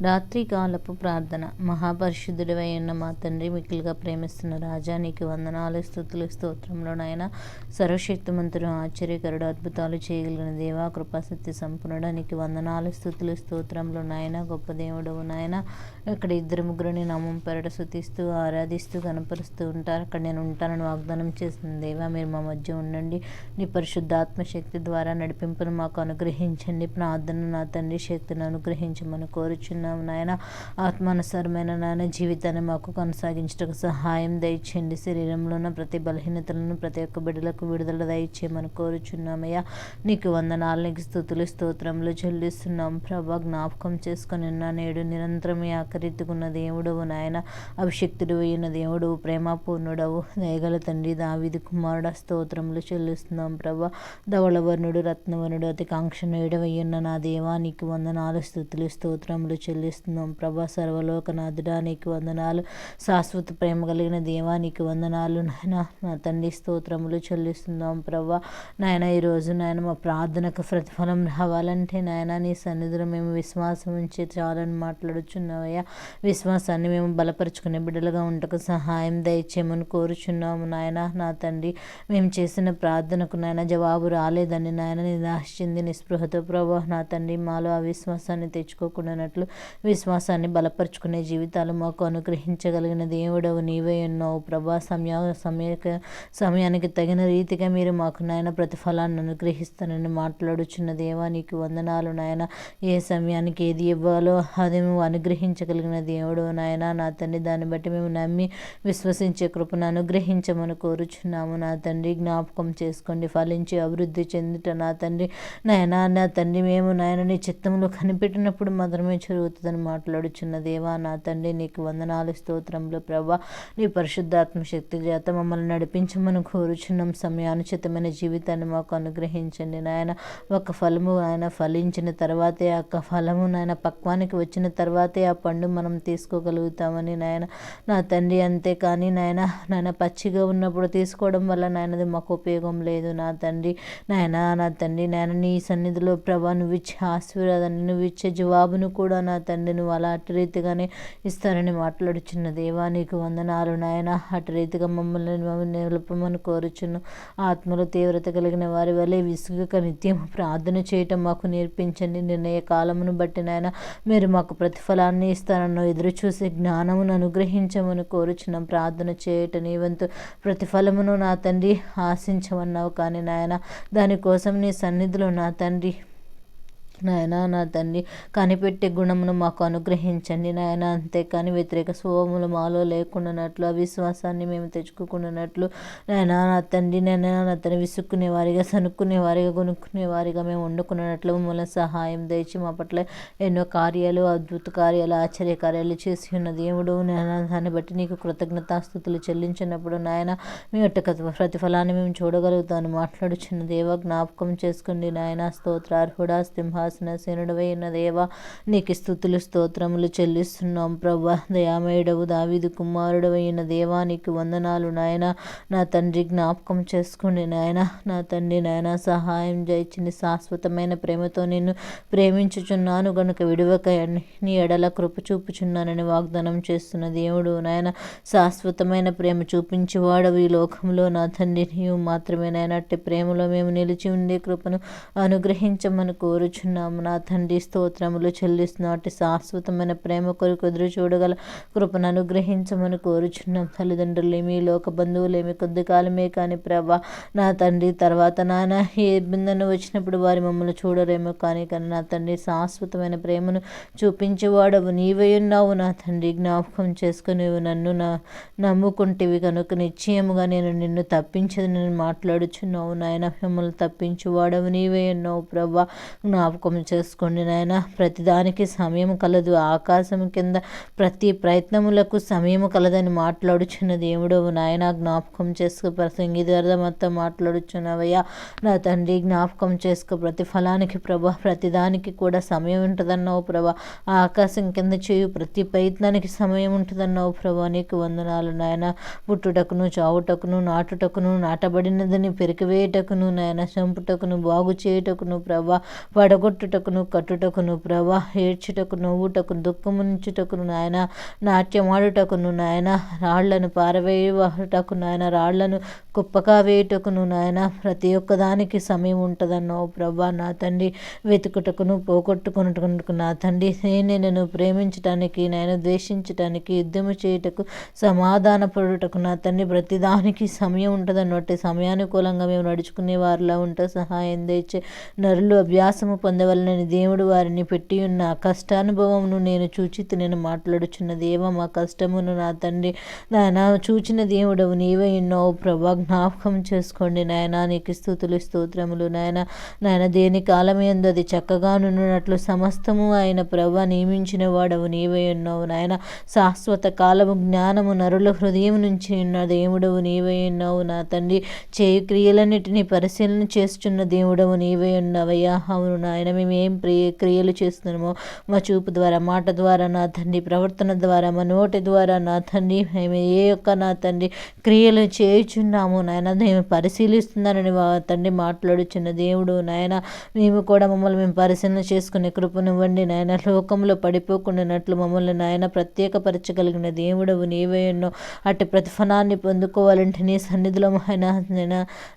రాత్రికాలపు ప్రార్థన. మహాపరిశుద్ధుడివై ఉన్న మా తండ్రి మిక్కులుగా ప్రేమిస్తున్న రాజా నీకు వందనాలు స్థుతులు స్తోత్రంలో నాయన. సర్వశక్తిమంతుడు ఆశ్చర్యకరుడు అద్భుతాలు చేయగలిగిన దేవా కృపాసత్య సంపూర్ణుడ. నీకు వందనాలు స్థుతులు స్తోత్రంలో నాయన. గొప్ప దేవుడవు నాయన. ఇక్కడ ఇద్దరు ముగ్గురిని నామం పెరట శుతిస్తూ ఆరాధిస్తూ కనపరుస్తూ ఉంటారు. అక్కడ నేను ఉంటానని వాగ్దానం చేసిన దేవా మీరు మా మధ్య ఉండండి. నీ పరిశుద్ధాత్మ శక్తి ద్వారా నడిపింపును మాకు అనుగ్రహించండి. ప్రార్థన నా తండ్రి శక్తిని అనుగ్రహించమని కోరుచున్నాను. చేస్తున్నాం నాయన. ఆత్మానుసారమైన నాయన జీవితాన్ని మాకు కొనసాగించటకు సహాయం దయచేయండి. శరీరంలో ఉన్న ప్రతి బలహీనతలను ప్రతి ఒక్క బిడ్డలకు విడుదల దయచేయమని కోరుచున్నామయ్యా. నీకు వందనాలు నీకు స్థుతులు స్తోత్రములు చెల్లిస్తున్నాం. ప్రభా జ్ఞాపకం చేసుకుని నా నేడు నిరంతరం ఆకరిత్తుకున్న దేవుడవు నాయన. అభిషక్తుడు అయిన దేవుడు ప్రేమపూర్ణుడవు దయగల తండ్రి దావిది కుమారుడ స్తోత్రములు చెల్లిస్తున్నాం ప్రభా. ధవళవర్ణుడు రత్నవర్ణుడు అతి కాంక్షణయుడవయ్యున్న నా దేవా నీకు వందనాలు స్థుతులు స్తోత్రములు చెల్లిస్తున్నాం ప్రభా సర్వలోకనాథుడా నీకు వందనాలు. శాశ్వత ప్రేమ కలిగిన దేవా నీకు వందనాలు నాయన. నా తండ్రి స్తోత్రములు చెల్లిస్తున్నాం ప్రభా. నాయన ఈరోజు నాయన మా ప్రార్థనకు ప్రతిఫలం రావాలంటే నాయన నీ సన్నిధిలో మేము విశ్వాసం ఉంచి చాలని మాట్లాడుచున్నావయ్యా. విశ్వాసాన్ని మేము బలపరుచుకునే బిడ్డలుగా ఉండకు సహాయం దయచేయమని కోరుచున్నాము నాయన. నా తండ్రి మేము చేసిన ప్రార్థనకు నాయన జవాబు రాలేదని నాయన నిరాశ చెంది నిస్పృహతో ప్రభా నా తండ్రి మాలో అవిశ్వాసాన్ని తెచ్చుకోకుండానట్లు విశ్వాసాన్ని బలపరుచుకునే జీవితాలు మాకు అనుగ్రహించగలిగిన దేవుడవు నీవే ఉన్నావు ప్రభా సమయ సమయక సమయానికి తగిన రీతిగా మీరు మాకు నాయన ప్రతిఫలాన్ని అనుగ్రహిస్తానని మాట్లాడుచున్న దేవా నీకు వందనాలు నాయన. ఏ సమయానికి ఏది ఇవ్వాలో అది మేము అనుగ్రహించగలిగిన దేవుడు నాయన. నా తండ్రి దాన్ని బట్టి మేము నమ్మి విశ్వసించే కృపను అనుగ్రహించమని కోరుచున్నాము. నా తండ్రి జ్ఞాపకం చేసుకోండి. ఫలించి అభివృద్ధి చెందుట నా తండ్రి నాయన. నా తండ్రి మేము నాయన నీ చిత్తంలో కనిపెట్టినప్పుడు మాత్రమే జరుగుతుందని మాట్లాడుచున్న దేవా నా తండ్రి నీకు వందనాలు స్తోత్రంలో ప్రభా. నీ పరిశుద్ధాత్మ శక్తి చేత మమ్మల్ని నడిపించమని కోరుచున్నాం. సమయానుచితమైన జీవితాన్ని మాకు అనుగ్రహించండి నాయన. ఒక ఫలము ఆయన ఫలించిన తర్వాతే ఆ ఫలము నాయన పక్వానికి వచ్చిన తర్వాతే ఆ పండు మనం తీసుకోగలుగుతామని నాయన. నా తండ్రి అంతే కానీ నాయన నాయన పచ్చిగా ఉన్నప్పుడు తీసుకోవడం వల్ల నాయనది మాకు ఉపయోగం లేదు. నా తండ్రి నాయన నా తండ్రి నాయన నీ సన్నిధిలో ప్రభా నువ్వు ఇచ్చే ఆశీర్వాదాన్ని నువ్వు ఇచ్చే జవాబును కూడా నా తండ్రి నువ్వు అలా అటు రీతిగానే ఇస్తారని మాట్లాడుచున్న దేవా నీకు వందనాలు నాయన. అటు రీతిగా మమ్మల్ని మమ్మల్ని నిలపమని కోరుచున్న ఆత్మలో తీవ్రత కలిగిన వారి వల్లే విసుగుక నిత్యం ప్రార్థన చేయటం మాకు నేర్పించండి. నిర్ణయ కాలమును బట్టి నాయన మీరు మాకు ప్రతిఫలాన్ని ఇస్తారన్న ఎదురు చూసే జ్ఞానమును అనుగ్రహించమని కోరుచున్నాం ప్రార్థన చేయటం నీ వంతు ప్రతిఫలమును నా తండ్రి ఆశించమన్నావు కానీ నాయన దానికోసం నీ సన్నిధిలో నా తండ్రి నాయన నా తండ్రి కనిపెట్టే గుణమును మాకు అనుగ్రహించండి నాయన. అంతేకాని వ్యతిరేక స్వభావములు మాలో లేకుండానట్లు అవిశ్వాసాన్ని మేము తెచ్చుకోకుండానట్లు నాయన నా తండ్రి నేను నా తండ్రి విసుక్కునే వారిగా సనుక్కునే వారిగా కొనుక్కునే వారిగా మేము వండుకున్నట్లు మమ్మల్ని సహాయం దయచి మా పట్ల ఎన్నో కార్యాలు అద్భుత కార్యాలు ఆశ్చర్య కార్యాలు చేసి ఉన్న దేవుడు నాయన. దాన్ని బట్టి నీకు కృతజ్ఞతాస్థుతులు చెల్లించినప్పుడు నాయన మీ యొక్క ప్రతిఫలాన్ని మేము చూడగలుగుతాను మాట్లాడుచున్న దేవ జ్ఞాపకం చేసుకోండి నాయన. స్తోత్రార్హుడా సింహ సింహాసనసేనుడవైన దేవా నీకు స్థుతులు స్తోత్రములు చెల్లిస్తున్నాం ప్రభా దయామయుడవు దావిదు కుమారుడవైన దేవా నీకు వందనాలు నాయన. నా తండ్రి జ్ఞాపకం చేసుకోండి నాయన నా తండ్రి నాయన సహాయం చేయించింది శాశ్వతమైన ప్రేమతో నిన్ను ప్రేమించుచున్నాను గనుక విడువక నీ ఎడల కృప చూపుచున్నానని వాగ్దానం చేస్తున్న దేవుడు నాయన శాశ్వతమైన ప్రేమ చూపించేవాడవు ఈ లోకంలో. నా తండ్రి నీవు మాత్రమే నాయనట్టి ప్రేమలో మేము నిలిచి ఉండే కృపను అనుగ్రహించమని కోరుచున్నాను చేస్తున్నాము నా తండ్రి స్తోత్రములు చెల్లిస్తున్నట్టు శాశ్వతమైన ప్రేమ కొరకు ఎదురు చూడగల కృపను అనుగ్రహించమని కోరుచున్నాం. తల్లిదండ్రులేమి లోక బంధువులేమి కొద్ది కాలమే కానీ ప్రభా నా తండ్రి తర్వాత నాన్న ఏ ఇబ్బందిని వచ్చినప్పుడు వారి మమ్మల్ని చూడరేమో కానీ కానీ నా తండ్రి శాశ్వతమైన ప్రేమను చూపించేవాడవు. నీవే ఉన్నావు నా తండ్రి జ్ఞాపకం చేసుకుని నన్ను నా నమ్ముకుంటేవి కనుక నిశ్చయముగా నేను నిన్ను తప్పించదు నేను మాట్లాడుచున్నావు. నాయన మిమ్మల్ని తప్పించువాడవు. నీవే ఉన్నావు ప్రభా జ్ఞాపకం జ్ఞాపకం చేసుకోండి నాయన. ప్రతిదానికి సమయం కలదు. ఆకాశం కింద ప్రతి ప్రయత్నములకు సమయం కలదని మాట్లాడుచున్న దేవుడు నాయన. జ్ఞాపకం చేసుకు ప్రసంగి మొత్తం మాట్లాడుచున్నవయ్యా. నా తండ్రి జ్ఞాపకం చేసుకో. ప్రతి ఫలానికి ప్రభా ప్రతిదానికి కూడా సమయం ఉంటుందన్నావు ప్రభా. ఆకాశం కింద చేయు ప్రతి ప్రయత్నానికి సమయం ఉంటుందన్నావు ప్రభా. నీకు వందనాలు నాయన. పుట్టుటకును చావుటకును నాటుటకును నాటబడినదని పెరికివేయటకును నాయన. చంపుటకును బాగు చేయుటకును ప్రభా. పడగొట్టు కొట్టుటకును కట్టుటకును ప్రభా ఏడ్చుటకు నవ్వుటకు దుఃఖముంచుటకును నాయన నాట్యమాడుటకును నాయన రాళ్ళను పారవేయటకు నాయన రాళ్ళను కుప్పగా వేయుటకును నాయన ప్రతి ఒక్కదానికి సమయం ఉంటుందన్నావు ప్రభా నా తండ్రి వెతుకుటకును పోగొట్టుకునుటకు నా తండ్రి. నేను ప్రేమించటానికి నేను ద్వేషించటానికి యుద్ధము చేయుటకు సమాధాన పడుటకు నా తండ్రి. ప్రతిదానికి సమయం ఉంటుందన్నట్టు సమయానుకూలంగా మేము నడుచుకునే వారిలా ఉంటే సహాయం తెచ్చే నరులు అభ్యాసము పొందవలనని దేవుడు వారిని పెట్టి ఉన్న కష్టానుభవమును నేను చూచి నేను మాట్లాడుచున్న దేవ మా కష్టమును నా తండ్రి నాయన చూచిన దేవుడవు నీవే ఉన్నావు ప్రభా జ్ఞాపకం చేసుకోండి నాయన నీకు స్థుతులు స్తోత్రములు నాయన. నాయన దేని కాలమేందు అది చక్కగా నున్నట్లు సమస్తము ఆయన ప్రభా నియమించిన వాడవు నీవే ఉన్నావు నాయన. శాశ్వత కాలము జ్ఞానము నరుల హృదయం నుంచి ఉన్న దేవుడవు నీవే ఉన్నావు నా తండ్రి. చేయు క్రియలన్నిటినీ పరిశీలన చేస్తున్న దేవుడవు నీవే ఉన్నావయ్యా. అవును నాయన మేము ఏం ప్రియ క్రియలు చేస్తున్నామో మా చూపు ద్వారా మాట ద్వారా నా తండ్రి ప్రవర్తన ద్వారా మా నోటి ద్వారా నా తండ్రి మేము ఏ యొక్క నా తండ్రి క్రియలు చేయుచున్నాము నాయన మేము పరిశీలిస్తున్నానని తండ్రి మాట్లాడుచున్న దేవుడు నాయన మేము కూడా మమ్మల్ని మేము పరిశీలన చేసుకునే కృపనివ్వండి నాయన లోకంలో పడిపోకుండానట్లు మమ్మల్ని నాయన ప్రత్యేకపరచగలిగిన దేవుడవు నీవే ఎన్నో అటు ప్రతిఫలాన్ని పొందుకోవాలంటే నీ సన్నిధిలో ఆయన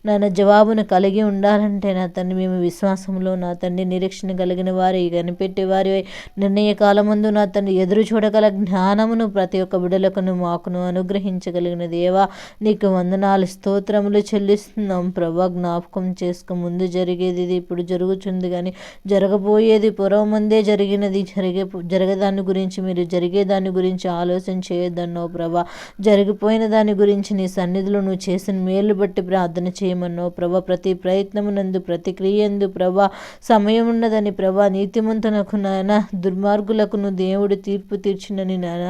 నాయన జవాబును కలిగి ఉండాలంటే నా తండ్రి మేము విశ్వాసంలో నా తండ్రి నిరీక్షణ కలిగిన వారి కనిపెట్టే వారి నిర్ణయ కాలమందు నా తండ్రి ఎదురు చూడగల జ్ఞానమును ప్రతి ఒక్క బిడలకును మాకును అనుగ్రహించగలిగిన దేవా నీకు వందనాలు స్తోత్రములు చెల్లిస్తున్నాం. ప్రభా జ్ఞాపకం చేసుకో. ముందు జరిగేది ఇది ఇప్పుడు జరుగుతుంది కానీ జరగబోయేది పూర్వం ముందే జరిగినది. జరిగే జరగదాని గురించి మీరు జరిగేదాని గురించి ఆలోచన చేయొద్దన్నావు ప్రభా. జరిగిపోయిన దాని గురించి నీ సన్నిధిలో నువ్వు చేసిన మేలు బట్టి ప్రార్థన చేయమన్నావు ప్రభా. ప్రతి ప్రయత్నమునందు ప్రతి క్రియందు ప్రభా సమయం ఉన్నదని ప్రభా నీతిమంతునకు నాయన దుర్మార్గులకు దేవుడు తీర్పు తీర్చినని నాయన.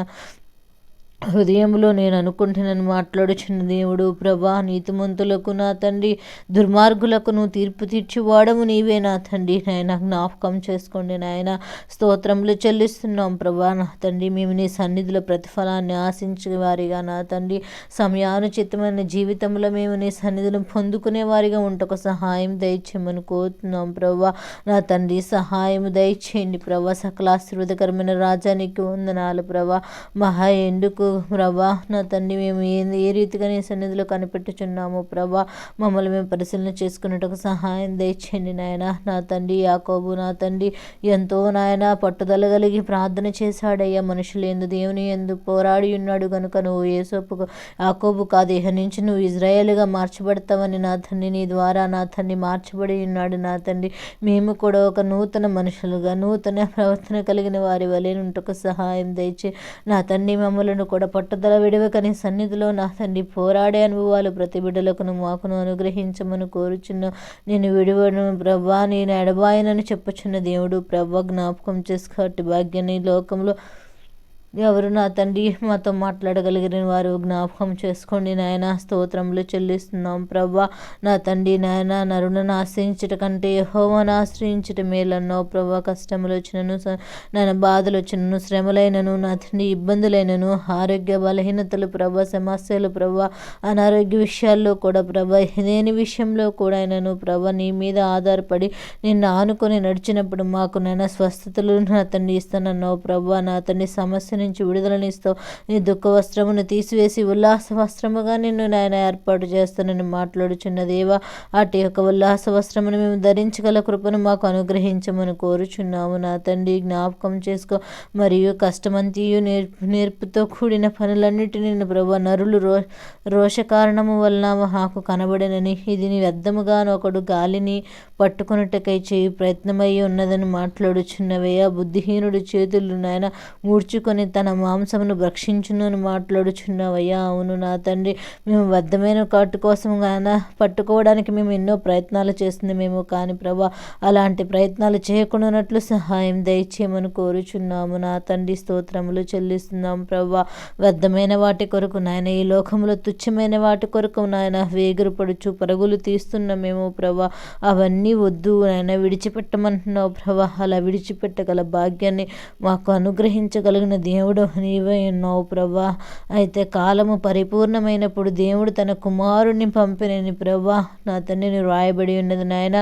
హృదయంలో నేను అనుకుంటున్నాను మాట్లాడుచున్న దేవుడు ప్రభా నీతిమంతులకు నా తండ్రి దుర్మార్గులకు నువ్వు తీర్పు తీర్చివాడము నీవే నా తండ్రి నాయన జ్ఞాపకం చేసుకోండి నాయన స్తోత్రములు చెల్లిస్తున్నాం ప్రభా నా తండ్రి మేము నీ సన్నిధిలో ప్రతిఫలాన్ని ఆశించే వారిగా నా తండ్రి సమయానుచితమైన జీవితంలో మేము నీ సన్నిధిని పొందుకునే వారిగా ఉంటకు సహాయం దయచేయమని కోరుతున్నాం ప్రభా నా తండ్రి సహాయం దయచేయండి ప్రభా సకలాశీర్వదకరమైన రాజానికి వందనాలు ప్రభా మహా ఎందుకు ప్రభా నా తండ్రి మేము ఏ ఏ రీతిగా నీ సన్నిధిలో కనిపెట్టుచున్నాము ప్రభా. మమ్మల్ని మేము పరిశీలన చేసుకున్నట్టుకు సహాయం దయచేయండి నాయన. నా తండ్రి యాకోబు నా తండ్రి ఎంతో నాయన పట్టుదల కలిగి ప్రార్థన చేశాడయ్యా. మనుషులు ఎందు దేవుని ఎందు పోరాడి ఉన్నాడు కనుక నువ్వు ఏసోపుకు యాకోబు కాదు ఇహ నుంచి నువ్వు ఇజ్రాయేల్గా మార్చబడతావని నా తండ్రి నీ ద్వారా నా తండ్రి మార్చబడి ఉన్నాడు నా తండ్రి. మేము కూడా ఒక నూతన మనుషులుగా నూతన ప్రవర్తన కలిగిన వారి వలె ఉంటకు సహాయం దయచే నా తండ్రి మమ్మలను కూడా అక్కడ పట్టుదల విడవకని సన్నిధిలో నా తండ్రి పోరాడే అనుభవాలు ప్రతి బిడ్డలకును మాకును అనుగ్రహించమని కోరుచున్న నేను విడివను ప్రభా నేను ఎడబాయనని చెప్పుచున్న దేవుడు ప్రభా జ్ఞాపకం చేసుకోటి భాగ్యాన్ని లోకంలో ఎవరు నా తండ్రి? మాతో మాట్లాడగలిగిన వారు జ్ఞాపకం చేసుకోండి నాయన. స్తోత్రములు చెల్లిస్తున్నాం ప్రభా. నా తండ్రి నాయన నరుణను ఆశ్రయించట కంటే యహోవను ఆశ్రయించట మేలన్నావు ప్రభా. కష్టములు వచ్చినను నాయన బాధలు వచ్చినను శ్రమలైనను నా తండ్రి ఇబ్బందులైనను ఆరోగ్య బలహీనతలు ప్రభా సమస్యలు ప్రభా అనారోగ్య విషయాల్లో కూడా ప్రభా దేని విషయంలో కూడా అయినను ప్రభా నీ మీద ఆధారపడి నిన్ను ఆనుకొని నడిచినప్పుడు మాకు నాయన స్వస్థతలు నా తండ్రి ఇస్తానన్నావు ప్రభా. నా తండ్రి సమస్యను నుంచి విడుదలనిస్తావు నీ దుఃఖ వస్త్రమును తీసివేసి ఉల్లాస వస్త్రముగా నిన్ను నాయన ఏర్పాటు చేస్తానని మాట్లాడుచున్న దేవా అటు యొక్క ఉల్లాస వస్త్రమును మేము ధరించగల కృపను మాకు అనుగ్రహించమని కోరుచున్నాము. నా తండ్రి జ్ఞాపకం చేసుకో. మరియు కష్టమంతియు నేర్పు నేర్పుతో కూడిన పనులన్నిటినీ ప్రభు నరులు రో రోష కారణము వలన మాకు కనబడినని ఇది నీ వ్యర్థముగాను ఒకడు గాలిని పట్టుకున్నట్టుకై చేయి ప్రయత్నమై ఉన్నదని మాట్లాడుచున్నవయ్యా బుద్ధిహీనుడు చేతులు నాయన మూడ్చుకొని తన మాంసమును భక్షించును అని మాట్లాడుచున్నావయ్యా. అవును నా తండ్రి మేము బద్ధమైన కాటు కోసం పట్టుకోవడానికి మేము ఎన్నో ప్రయత్నాలు చేస్తుంది మేము కానీ ప్రభా అలాంటి ప్రయత్నాలు చేయకుండానట్లు సహాయం దయచేయమని కోరుచున్నాము. నా తండ్రి స్తోత్రములు చెల్లిస్తున్నాం ప్రభా. వ్యర్థమైన వాటి కొరకు నాయన ఈ లోకంలో తుచ్చమైన వాటి కొరకు నాయన వేగురు పడుచు పరుగులు తీస్తున్నామేమో ప్రభా. అవన్నీ వద్దు నాయన విడిచిపెట్టమంటున్నావు ప్రభా. అలా విడిచిపెట్టగల భాగ్యాన్ని మాకు అనుగ్రహించగలిగిన దేవుడు దేవుడు నీవే ఉన్నావు ప్రభా. అయితే కాలము పరిపూర్ణమైనప్పుడు దేవుడు తన కుమారుణ్ణి పంపినని ప్రభా. నా తండ్రిని రాయబడి ఉన్నది నాయన.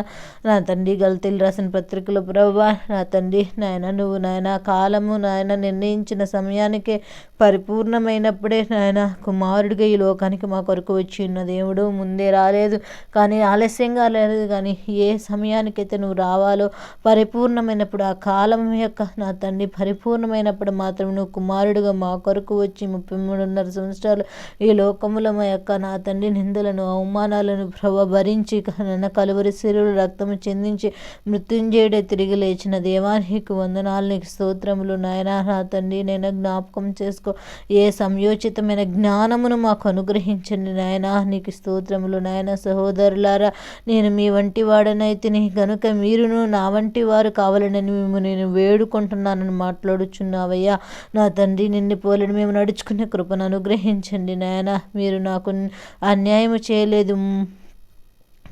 నా తండ్రి గల్తీలు రాసిన పత్రికలు ప్రభా. నా తండ్రి నాయన నువ్వు నాయన కాలము నాయన నిర్ణయించిన సమయానికే పరిపూర్ణమైనప్పుడే నాయన కుమారుడిగా ఈ లోకానికి మా కొరకు వచ్చి ఉన్న దేవుడు ముందే రాలేదు. కానీ ఆలస్యంగా లేదు కానీ ఏ సమయానికైతే నువ్వు రావాలో పరిపూర్ణమైనప్పుడు ఆ కాలం యొక్క నా తండ్రి పరిపూర్ణమైనప్పుడు మాత్రం నువ్వు కుమారుడుగా మా కొరకు వచ్చి ముప్పై మూడున్నర సంవత్సరాలు ఈ లోకముల మా యొక్క నా తండ్రి నిందలను అవమానాలను ప్రభ భరించి నన్న కలువరి శిరుడు రక్తము చెందించి మృత్యుంజయుడే తిరిగి లేచిన దేవానికి వందనాలు. నీకు స్తోత్రములు నాయనా. నా తండ్రి నేను జ్ఞాపకం చేసుకో. ఏ సంయోచితమైన జ్ఞానమును మాకు అనుగ్రహించండి నాయన. నీకు స్తోత్రములు నాయన సహోదరులారా. నేను మీ వంటి వాడనైతే కనుక మీరును నా వంటి వారు కావాలని మేము నేను వేడుకుంటున్నానని మాట్లాడుచున్నావయ్యా. నా తండ్రి నిన్ను పోలిని మేము నడుచుకునే కృపను అనుగ్రహించండి నాయన. మీరు నాకు అన్యాయం చేయలేదు.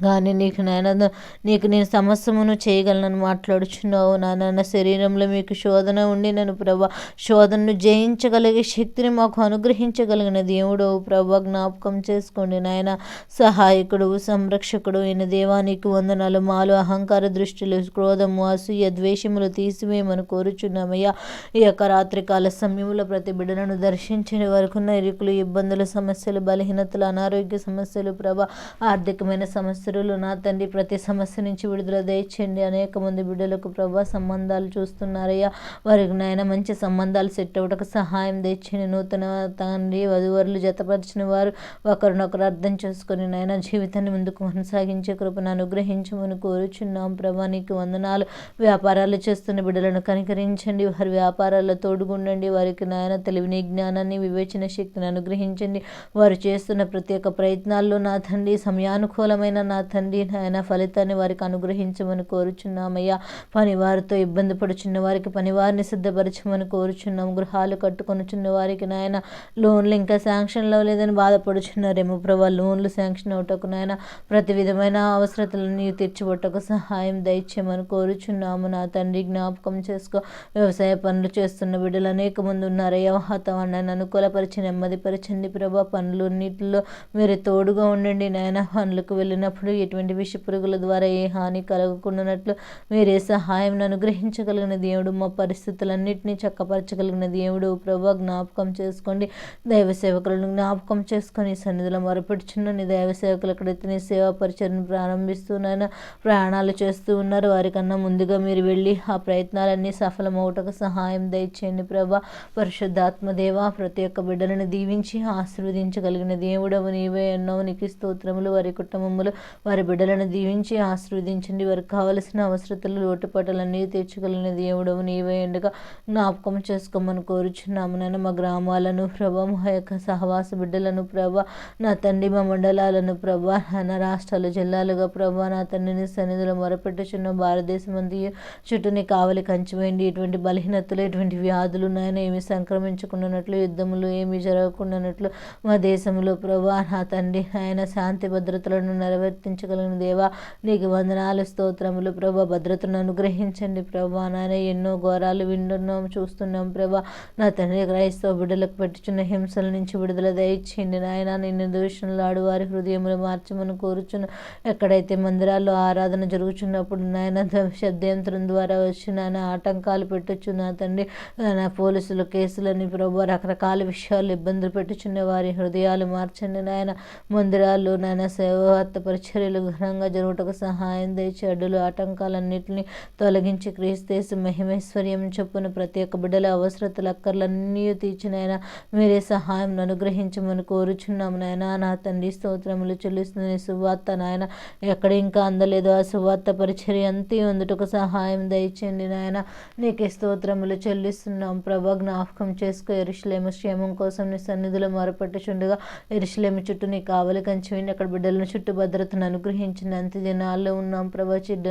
కానీ నీకు నాయన నీకు నేను సమస్యమును చేయగలను మాట్లాడుచున్నావు నాన్న శరీరంలో మీకు శోధన ఉండి నన్ను ప్రభా శోధనను జయించగలిగే శక్తిని మాకు అనుగ్రహించగలిగిన దేవుడు ప్రభా జ్ఞాపకం చేసుకోండి నాయన. సహాయకుడు సంరక్షకుడు అయిన దేవానికి వందనాలు. మాలు అహంకార దృష్టిలు క్రోధము అసూయ ద్వేషములు తీసివేయమని కోరుచున్నామయ్యా. ఈ యొక్క రాత్రికాల సమయంలో ప్రతి బిడ్డలను దర్శించిన వరకున్న ఇరుకులు ఇబ్బందులు సమస్యలు బలహీనతలు అనారోగ్య సమస్యలు ప్రభా ఆర్థికమైన సమస్యలు సమస్యలు నా తండ్రి ప్రతి సమస్య నుంచి విడుదల దయచేయండి. అనేక మంది బిడ్డలకు ప్రభా సంబంధాలు చూస్తున్నారయ్యా. వారికి నాయన మంచి సంబంధాలు సెట్ అవ్వటకు సహాయం తెచ్చండి నూతన తండ్రి వధువరులు జతపరిచిన వారు ఒకరినొకరు అర్థం చేసుకొని నాయన జీవితాన్ని ముందుకు కొనసాగించే కృపను అనుగ్రహించమని కోరుచున్నాం. ప్రభా నీకు వందనాలు. వ్యాపారాలు చేస్తున్న బిడ్డలను కనికరించండి. వారి వ్యాపారాల్లో తోడుగుండండి. వారికి నాయన తెలివిని జ్ఞానాన్ని వివేచన శక్తిని అనుగ్రహించండి. వారు చేస్తున్న ప్రత్యేక ప్రయత్నాల్లో నా తండ్రి సమయానుకూలమైన నా తండ్రి నాయన ఫలితాన్ని వారికి అనుగ్రహించమని కోరుచున్నామయ్యా. పని వారితో ఇబ్బంది పడుచున్న వారికి పని వారిని సిద్ధపరచమని కోరుచున్నాం గృహాలు కట్టుకొనుచున్న వారికి నాయన లోన్లు ఇంకా శాంక్షన్లో లేదని బాధపడుచున్నారేమో ప్రభా. లోన్లు శాంక్షన్ అవటకు నాయన ప్రతి విధమైన అవసరతలను నీవు తీర్చిబొట్టకు సహాయం దయచేయమని కోరుచున్నాము. నా తండ్రి జ్ఞాపకం చేసుకో. వ్యవసాయ పనులు చేస్తున్న బిడ్డలు అనేక మంది ఉన్నారయ్యా. వాతావరణాన్ని అనుకూలపరిచి నెమ్మదిపరచండి ప్రభా. పనులన్నింటిలో మీరు తోడుగా ఉండండి నాయన. పనులకు వెళ్ళినప్పుడు ఉన్నప్పుడు ఎటువంటి విష పురుగుల ద్వారా ఏ హాని కలగకుండానట్లు మీరే సహాయం అనుగ్రహించగలిగిన దేవుడు మా పరిస్థితులన్నింటినీ చక్కపరచగలిగిన దేవుడు. ప్రభా జ్ఞాపకం చేసుకోండి. దైవ సేవకులను జ్ఞాపకం చేసుకొని సన్నిధిలో మొరపెడుచున్న నీ దైవ సేవకులు ఎక్కడైతే నీ సేవా పరిచయను ప్రారంభిస్తున్నాను ప్రయాణాలు చేస్తూ ఉన్నారు వారికన్నా ముందుగా మీరు వెళ్ళి ఆ ప్రయత్నాలన్నీ సఫలమవుటకు సహాయం దయచేయండి ప్రభా. పరిశుద్ధాత్మదేవ ప్రతి ఒక్క బిడ్డలను దీవించి ఆశీర్వదించగలిగిన దేవుడవు నీవే ఎన్నో నీకు స్తోత్రములు వారి కుటుంబములు వారి బిడ్డలను దీవించి ఆశీర్వదించండి. వారికి కావలసిన అవసరతలు లోటుపాటలన్నీ తీర్చగలిగిన దేవుడవు నీవే ఎండగా జ్ఞాపకం చేసుకోమని కోరుచున్నాము నేను మా గ్రామాలను ప్రభా మా యొక్క సహవాస బిడ్డలను ప్రభా నా తండ్రి మా మండలాలను ప్రభా నా రాష్ట్రాలు జిల్లాలుగా ప్రభా నా తండ్రిని సన్నిధిలో మొరపెట్టుచున్న భారతదేశం అంది. చుట్టూని కావలి కంచివేయండి ఇటువంటి బలహీనతలు ఎటువంటి వ్యాధులు నాయన ఏమి సంక్రమించుకున్నట్లు యుద్ధములు ఏమి జరగకుండానట్లు మా దేశంలో ప్రభా నా తండ్రి ఆయన శాంతి భద్రతలను నెరవేర్చు కీర్తించగలిగిన దేవా. నీకు వందనాలు స్తోత్రములు ప్రభా. భద్రతను అనుగ్రహించండి ప్రభా. నాయన ఎన్నో ఘోరాలు వింటున్నాం చూస్తున్నాం ప్రభా. నా తండ్రి క్రైస్తవ బిడ్డలకు పెట్టుచున్న హింసల నుంచి విడుదల దయచేయండి నాయన. నిన్ను దూషణలు ఆడువారి హృదయములు మార్చమని కోరుచున్న ఎక్కడైతే మందిరాల్లో ఆరాధన జరుగుతున్నప్పుడు నాయన శబ్దయంత్రం ద్వారా వచ్చి నాయన ఆటంకాలు పెట్టచ్చు నా తండ్రి. నా పోలీసులు కేసులని ప్రభా రకరకాల విషయాలు ఇబ్బందులు పెట్టుచున్న వారి హృదయాలు మార్చండి నాయన. మందిరాల్లో నాయన సేవార్త పరిచర్యలు ఘనంగా జరుగుటకు సహాయం దయచి అడ్డులు ఆటంకాలన్నింటినీ తొలగించి క్రీస్తేసు మహిమేశ్వర్యం చొప్పున ప్రతి ఒక్క బిడ్డల అవసరతలు అక్కర్లన్నీ తీర్చినైనా మీరే సహాయం అనుగ్రహించమని కోరుచున్నాము నాయన. నా తండ్రి స్తోత్రములు చెల్లిస్తుంది సువార్త నాయన ఎక్కడ ఇంకా అందలేదు ఆ సువార్త పరిచర్య అంతే ఉందుటకు సహాయం దయచేయండి నాయన. నీకే స్తోత్రములు చెల్లిస్తున్నాం. ప్రభా జ్ఞాపకం చేసుకో. ఎరుషులేము క్షేమం కోసం నీ సన్నిధిలో మొరపెట్టుచుండగా ఎరుషులేము చుట్టూ నీ కావలి కంచి అక్కడ బిడ్డలను చుట్టూ భద్రతను రక్షణ అనుగ్రహించిన అంత్య దినాల్లో ఉన్నాం ప్రభా. చెడ్డ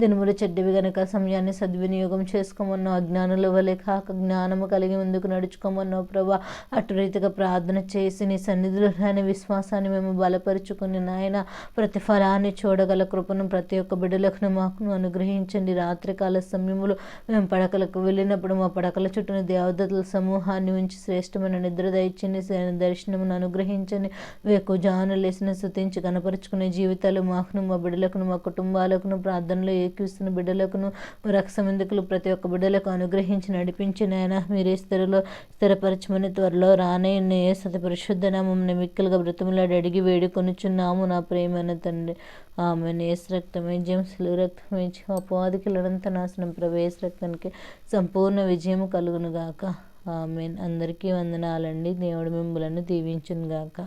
దినములు చెడ్డవి గనక సమయాన్ని సద్వినియోగం చేసుకోమన్నావు. అజ్ఞానుల వలె కాక జ్ఞానము కలిగి ముందుకు నడుచుకోమన్నావు ప్రభా. అటు రీతిగా ప్రార్థన చేసి నీ సన్నిధిలో రాని విశ్వాసాన్ని మేము బలపరుచుకుని నాయన ప్రతి ఫలాన్ని చూడగల కృపను ప్రతి ఒక్క బిడ్డలకు మాకు అనుగ్రహించండి. రాత్రికాల సమయంలో మేము పడకలకు వెళ్ళినప్పుడు మా పడకల చుట్టూ దేవదతుల సమూహాన్ని ఉంచి శ్రేష్టమైన నిద్ర దయచండి దర్శనమును అనుగ్రహించండి. వేకు జాను లేసిన స్థుతించి కనపరుచుకునే జీవితాలు మాకును మా బిడ్డలకును మా కుటుంబాలకును ప్రార్థనలో ఏకిస్తున్న బిడ్డలకును రక్షమందుకులు ప్రతి ఒక్క బిడ్డలకు అనుగ్రహించి నడిపించిన ఆయన మీరే స్థిరలో స్థిరపరచమని త్వరలో రానయ్య సతి పరిశుద్ధ నామం మిక్కలుగా బ్రతములాడి అడిగి వేడుకొనిచున్నాము నా ప్రేమైన తండ్రి. ఆమె నేస్ రక్తమే జంసులు రక్తమే అపవాదికి లడంత నాశనం ప్రవేశ రక్తానికి సంపూర్ణ విజయం కలుగును గాక. ఆమెన్. అందరికీ వందనాలండి. దేవుడు మిమ్మలను దీవించునుగాక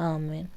ఆమెన్.